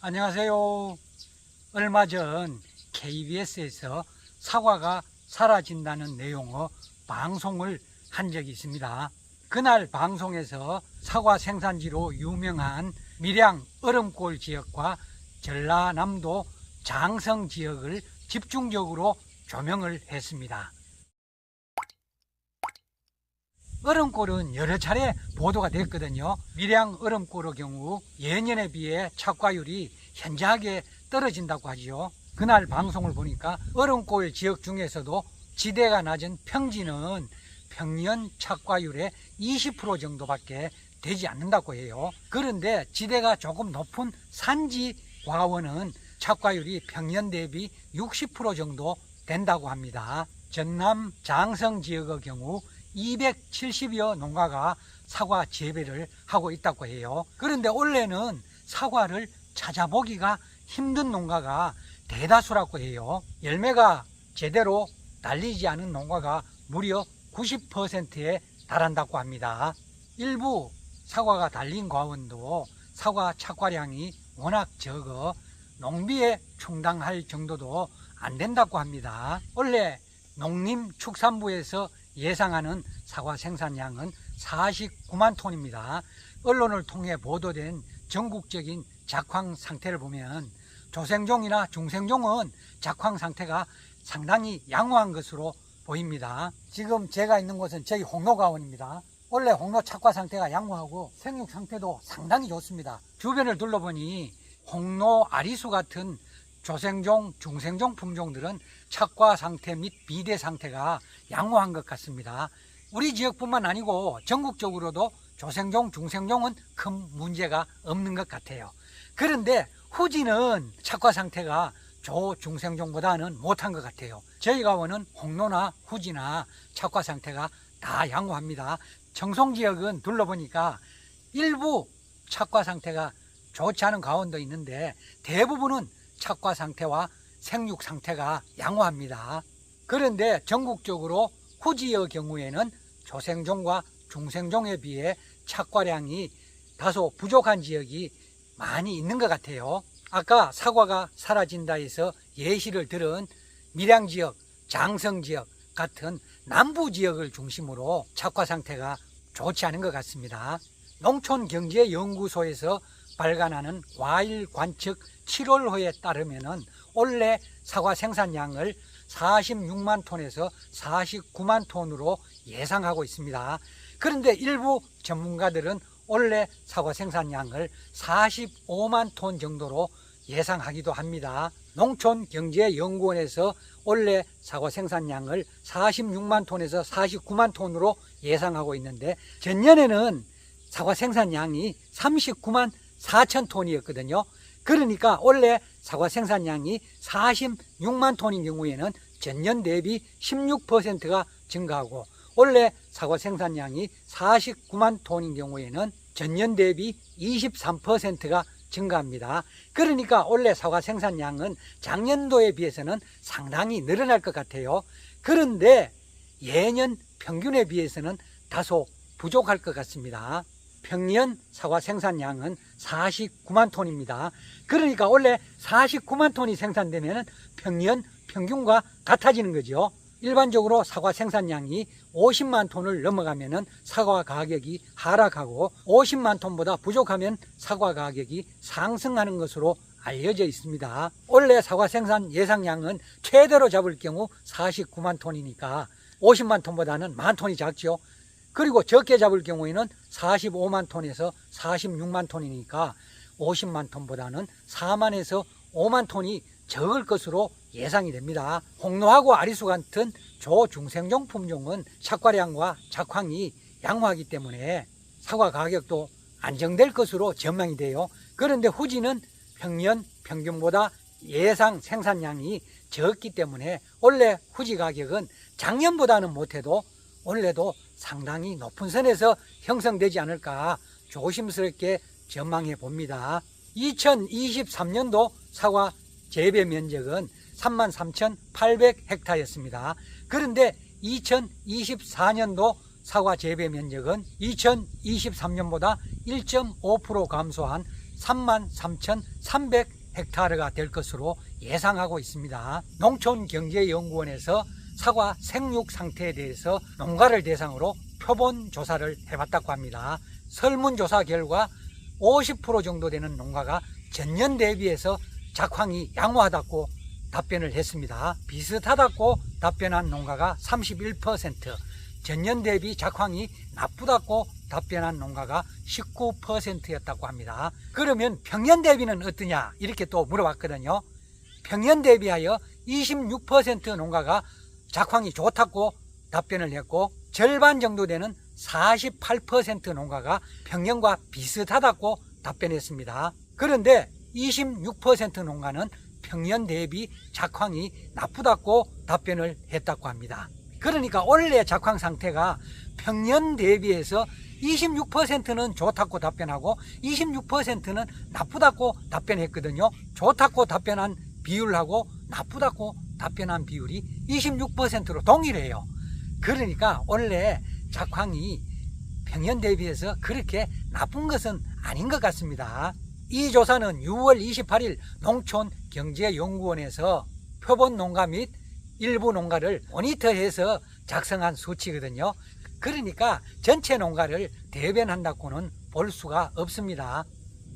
안녕하세요. 얼마 전 KBS에서 사과가 사라진다는 내용의 방송을 한 적이 있습니다. 그날 방송에서 사과 생산지로 유명한 밀양 얼음골 지역과 전라남도 장성 지역을 집중적으로 조명을 했습니다. 얼음골은 여러 차례 보도가 됐거든요. 밀양 얼음골의 경우 예년에 비해 착과율이 현저하게 떨어진다고 하지요. 그날 방송을 보니까 얼음골 지역 중에서도 지대가 낮은 평지는 평년 착과율의 20% 정도밖에 되지 않는다고 해요. 그런데 지대가 조금 높은 산지 과원은 착과율이 평년 대비 60% 정도 된다고 합니다. 전남 장성 지역의 경우 270여 농가가 사과 재배를 하고 있다고 해요. 그런데 올해는 사과를 찾아보기가 힘든 농가가 대다수라고 해요. 열매가 제대로 달리지 않은 농가가 무려 90%에 달한다고 합니다. 일부 사과가 달린 과원도 사과 착과량이 워낙 적어 농비에 충당할 정도도 안 된다고 합니다. 원래 농림축산부에서 예상하는 사과 생산량은 49만 톤입니다. 언론을 통해 보도된 전국적인 작황 상태를 보면 조생종이나 중생종은 작황 상태가 상당히 양호한 것으로 보입니다. 지금 제가 있는 곳은 저희 홍로가원입니다. 원래 홍로 착과 상태가 양호하고 생육 상태도 상당히 좋습니다. 주변을 둘러보니 홍로 아리수 같은 조생종, 중생종 품종들은 착과 상태 및 비대 상태가 양호한 것 같습니다. 우리 지역뿐만 아니고 전국적으로도 조생종, 중생종은 큰 문제가 없는 것 같아요. 그런데 후지는 착과 상태가 조, 중생종보다는 못한 것 같아요. 저희 가원은 홍로나 후지나 착과 상태가 다 양호합니다. 청송 지역은 둘러보니까 일부 착과 상태가 좋지 않은 가원도 있는데 대부분은 착과 상태와 생육 상태가 양호합니다. 그런데 전국적으로 후지의 경우에는 조생종과 중생종에 비해 착과량이 다소 부족한 지역이 많이 있는 것 같아요. 아까 사과가 사라진다 해서 예시를 들은 밀양 지역, 장성 지역 같은 남부 지역을 중심으로 착과 상태가 좋지 않은 것 같습니다. 농촌경제연구소에서 발간하는 과일 관측 7월호에 따르면은 올해 사과 생산량을 46만 톤에서 49만 톤으로 예상하고 있습니다. 그런데 일부 전문가들은 올해 사과 생산량을 45만 톤 정도로 예상하기도 합니다. 농촌경제연구원에서 올해 사과 생산량을 46만 톤에서 49만 톤으로 예상하고 있는데 전년에는 사과 생산량이 39만 4천 톤이었거든요. 그러니까 올해 사과 생산량이 46만 톤인 경우에는 전년 대비 16%가 증가하고 올해 사과 생산량이 49만 톤인 경우에는 전년 대비 23%가 증가합니다. 그러니까 올해 사과 생산량은 작년도에 비해서는 상당히 늘어날 것 같아요. 그런데 예년 평균에 비해서는 다소 부족할 것 같습니다. 평년 사과 생산량은 49만 톤입니다. 그러니까 원래 49만 톤이 생산되면 평년 평균과 같아지는 거죠. 일반적으로 사과 생산량이 50만 톤을 넘어가면 사과 가격이 하락하고 50만 톤보다 부족하면 사과 가격이 상승하는 것으로 알려져 있습니다. 올해 사과 생산 예상량은 최대로 잡을 경우 49만 톤이니까 50만 톤보다는 만 톤이 작죠. 그리고 적게 잡을 경우에는 45만 톤에서 46만 톤이니까 50만 톤보다는 4만에서 5만 톤이 적을 것으로 예상이 됩니다. 홍로하고 아리수 같은 조중생종 품종은 착과량과 작황이 양호하기 때문에 사과 가격도 안정될 것으로 전망이 돼요. 그런데 후지는 평년 평균보다 예상 생산량이 적기 때문에 원래 후지 가격은 작년보다는 못해도 올해도 상당히 높은 선에서 형성되지 않을까 조심스럽게 전망해 봅니다. 2023년도 사과 재배 면적은 33,800헥타였습니다. 그런데 2024년도 사과 재배 면적은 2023년보다 1.5% 감소한 33,300 헥타르가 될 것으로 예상하고 있습니다. 농촌경제연구원에서 사과 생육 상태에 대해서 농가를 대상으로 표본 조사를 해봤다고 합니다. 설문조사 결과 50% 정도 되는 농가가 전년 대비해서 작황이 양호하다고 답변을 했습니다. 비슷하다고 답변한 농가가 31%, 전년 대비 작황이 나쁘다고 답변한 농가가 19%였다고 합니다. 그러면 평년 대비는 어떠냐? 이렇게 또 물어봤거든요. 평년 대비하여 26% 농가가 작황이 좋다고 답변을 했고 절반 정도 되는 48% 농가가 평년과 비슷하다고 답변했습니다. 그런데 26% 농가는 평년 대비 작황이 나쁘다고 답변을 했다고 합니다. 그러니까 올해 작황 상태가 평년 대비해서 26%는 좋다고 답변하고 26%는 나쁘다고 답변했거든요. 좋다고 답변한 비율하고 나쁘다고 답변한 비율이 26%로 동일해요. 그러니까 원래 작황이 평년 대비해서 그렇게 나쁜 것은 아닌 것 같습니다. 이 조사는 6월 28일 농촌경제연구원에서 표본 농가 및 일부 농가를 모니터해서 작성한 수치거든요. 그러니까 전체 농가를 대변한다고는 볼 수가 없습니다.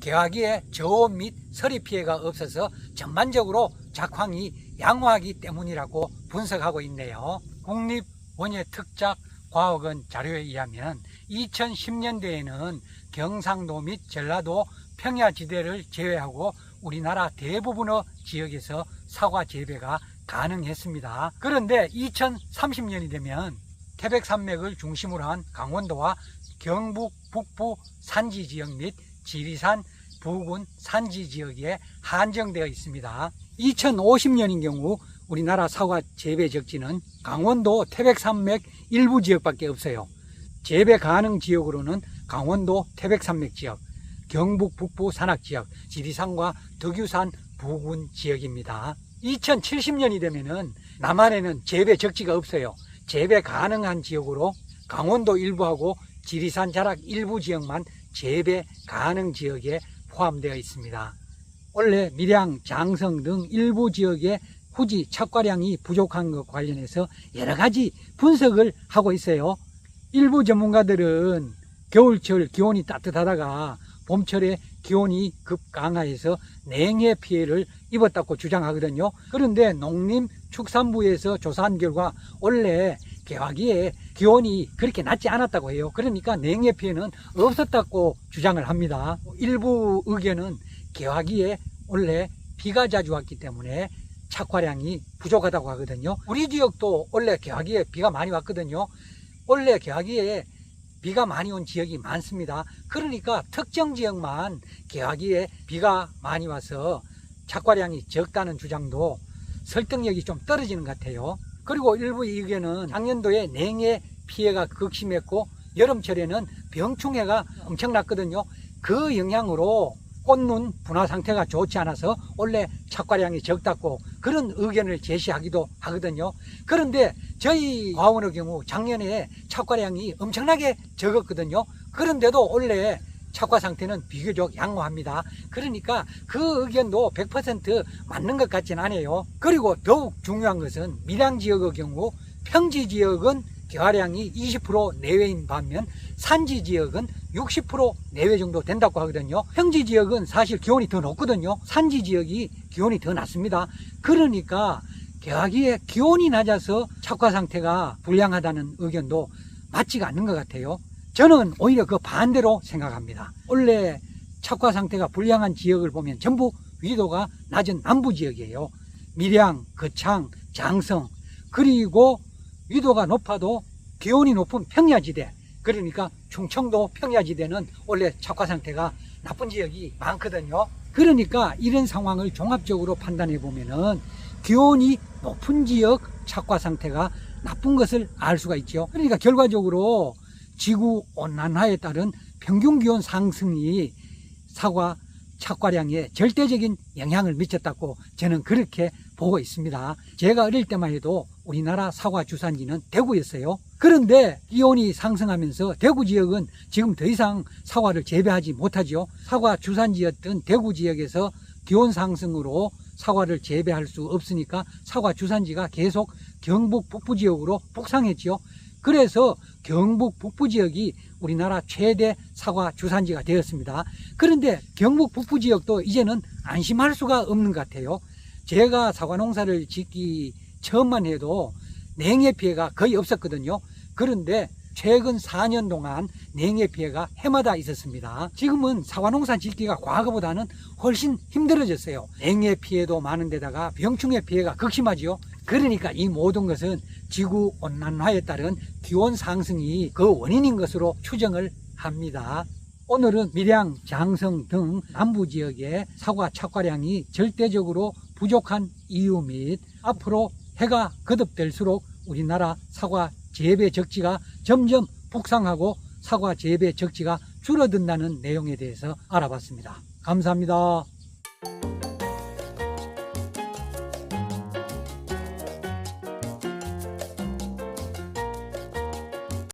개화기에 저온 및 서리 피해가 없어서 전반적으로 작황이 양호하기 때문이라고 분석하고 있네요. 국립원예특작 과학원 자료에 의하면 2010년대에는 경상도 및 전라도 평야지대를 제외하고 우리나라 대부분의 지역에서 사과 재배가 가능했습니다. 그런데 2030년이 되면 태백산맥을 중심으로 한 강원도와 경북 북부 산지 지역 및 지리산 부근 산지 지역에 한정되어 있습니다. 2050년인 경우 우리나라 사과 재배 적지는 강원도 태백산맥 일부 지역밖에 없어요. 재배 가능 지역으로는 강원도 태백산맥 지역, 경북 북부 산악 지역, 지리산과 덕유산 부근 지역입니다. 2070년이 되면은 남한에는 재배 적지가 없어요. 재배 가능한 지역으로 강원도 일부하고 지리산 자락 일부 지역만 재배 가능 지역에 포함되어 있습니다. 원래 밀양, 장성 등 일부 지역에 후지 착과량이 부족한 것 관련해서 여러 가지 분석을 하고 있어요. 일부 전문가들은 겨울철 기온이 따뜻하다가 봄철에 기온이 급강하해서 냉해 피해를 입었다고 주장하거든요. 그런데 농림축산부에서 조사한 결과 원래 개화기에 기온이 그렇게 낮지 않았다고 해요. 그러니까 냉해 피해는 없었다고 주장을 합니다. 일부 의견은 개화기에 원래 비가 자주 왔기 때문에 착화량이 부족하다고 하거든요. 우리 지역도 원래 개화기에 비가 많이 왔거든요. 원래 개화기에 비가 많이 온 지역이 많습니다. 그러니까 특정 지역만 개화기에 비가 많이 와서 착과량이 적다는 주장도 설득력이 좀 떨어지는 것 같아요. 그리고 일부 의견은 작년도에 냉해 피해가 극심했고 여름철에는 병충해가 엄청났거든요. 그 영향으로 꽃눈 분화 상태가 좋지 않아서 원래 착과량이 적다고 그런 의견을 제시하기도 하거든요. 그런데 저희 과원의 경우 작년에 착과량이 엄청나게 적었거든요. 그런데도 원래 착과 상태는 비교적 양호합니다. 그러니까 그 의견도 100% 맞는 것 같진 않아요. 그리고 더욱 중요한 것은 밀양 지역의 경우 평지 지역은 개화량이 20% 내외인 반면 산지 지역은 60% 내외 정도 된다고 하거든요. 평지 지역은 사실 기온이 더 높거든요. 산지 지역이 기온이 더 낮습니다. 그러니까 개화기에 기온이 낮아서 착화 상태가 불량하다는 의견도 맞지가 않는 것 같아요. 저는 오히려 그 반대로 생각합니다. 원래 착화 상태가 불량한 지역을 보면 전부 위도가 낮은 남부 지역이에요. 밀양, 거창, 장성, 그리고 위도가 높아도 기온이 높은 평야지대, 그러니까 충청도 평야지대는 원래 착화 상태가 나쁜 지역이 많거든요. 그러니까 이런 상황을 종합적으로 판단해 보면은 기온이 높은 지역 착화 상태가 나쁜 것을 알 수가 있죠. 그러니까 결과적으로 지구 온난화에 따른 평균 기온 상승이 사과 착과량에 절대적인 영향을 미쳤다고 저는 그렇게 보고 있습니다. 제가 어릴 때만 해도 우리나라 사과 주산지는 대구였어요. 그런데 기온이 상승하면서 대구 지역은 지금 더 이상 사과를 재배하지 못하죠. 사과 주산지였던 대구 지역에서 기온 상승으로 사과를 재배할 수 없으니까 사과 주산지가 계속 경북 북부 지역으로 북상했지요. 그래서 경북 북부 지역이 우리나라 최대 사과 주산지가 되었습니다. 그런데 경북 북부 지역도 이제는 안심할 수가 없는 것 같아요. 제가 사과 농사를 짓기 처음만 해도 냉해 피해가 거의 없었거든요. 그런데 최근 4년 동안 냉해 피해가 해마다 있었습니다. 지금은 사과 농사 짓기가 과거보다는 훨씬 힘들어졌어요. 냉해 피해도 많은데다가 병충해 피해가 극심하지요. 그러니까 이 모든 것은 지구 온난화에 따른 기온 상승이 그 원인인 것으로 추정을 합니다. 오늘은 밀양, 장성 등 남부 지역의 사과 착과량이 절대적으로 부족한 이유 및 앞으로 해가 거듭될수록 우리나라 사과 재배 적지가 점점 북상하고 사과 재배 적지가 줄어든다는 내용에 대해서 알아봤습니다. 감사합니다.